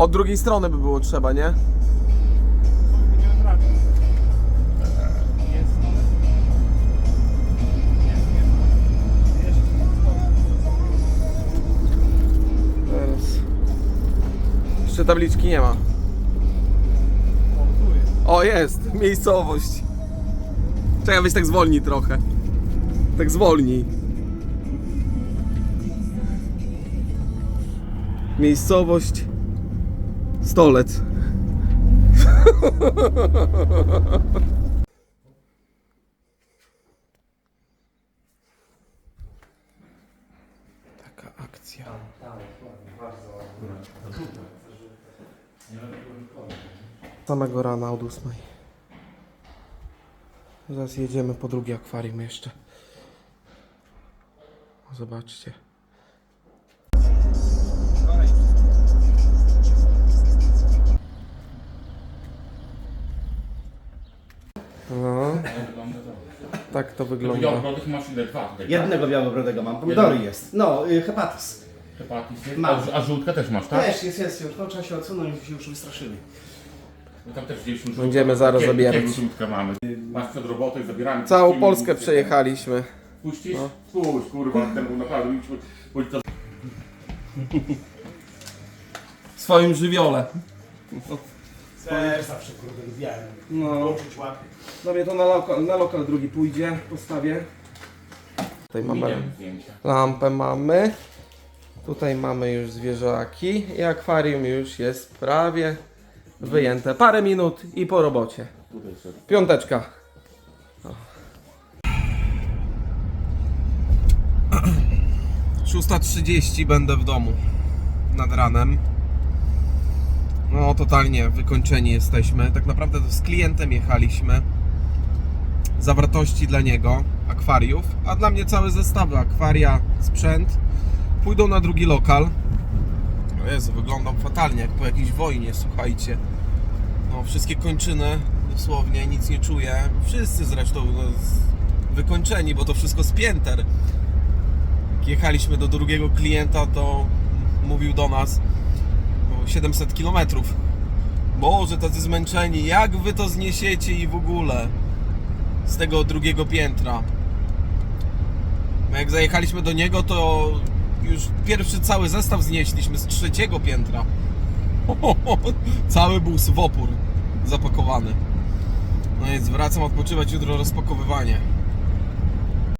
Od drugiej strony by było trzeba, nie? Jeszcze tabliczki nie ma. O, jest. Miejscowość. Czekaj, weź tak zwolnij trochę. Tak zwolnij. Miejscowość Stolec. Taka akcja. Samego rana od ósmej. Zaraz jedziemy po drugie akwarium jeszcze. Zobaczcie. No, tak to wygląda. Białobrodych masz ile? Dwa tutaj, Jednego białobrodego mam, pomidory jest. No, y, hepatis. tak? Hepatis jest? Mam. A, a żółtkę też masz, tak? Też jest, jest już, no trzeba się odsunąć, bo się już wystraszyli. No tam też gdzieś Będziemy zaraz Jakie- zabierać. żółtka mamy. Masz przed robotą i zabieramy. Całą puścimy, Polskę puścimy. przejechaliśmy. Puścisz? No. Puść, kurwa, ten był naprawdę, idź, to W swoim żywiole. Też zawsze kurde lubiałem. No. Poczuć łapy. Dobra, to na lokal, na lokal drugi pójdzie, postawię. Tutaj mamy zdjęcia. lampę mamy. Tutaj mamy już zwierzaki i akwarium już jest prawie wyjęte. Parę minut i po robocie. Piąteczka. O. 6.30 będę w domu nad ranem. No, totalnie wykończeni jesteśmy. Tak naprawdę z klientem jechaliśmy. Zawartości dla niego, akwariów, a dla mnie całe zestawy akwaria, sprzęt pójdą na drugi lokal. O Jezu, wyglądam fatalnie, jak po jakiejś wojnie, słuchajcie. No, wszystkie kończyny, dosłownie, nic nie czuję. Wszyscy zresztą no, wykończeni, bo to wszystko z pięter. Jak jechaliśmy do drugiego klienta, to mówił do nas 700 km. Boże, tacy zmęczeni, jak wy to zniesiecie i w ogóle z tego drugiego piętra. No jak zajechaliśmy do niego, to już pierwszy cały zestaw znieśliśmy z trzeciego piętra. Cały był w opór zapakowany. No więc wracam odpoczywać, jutro rozpakowywanie.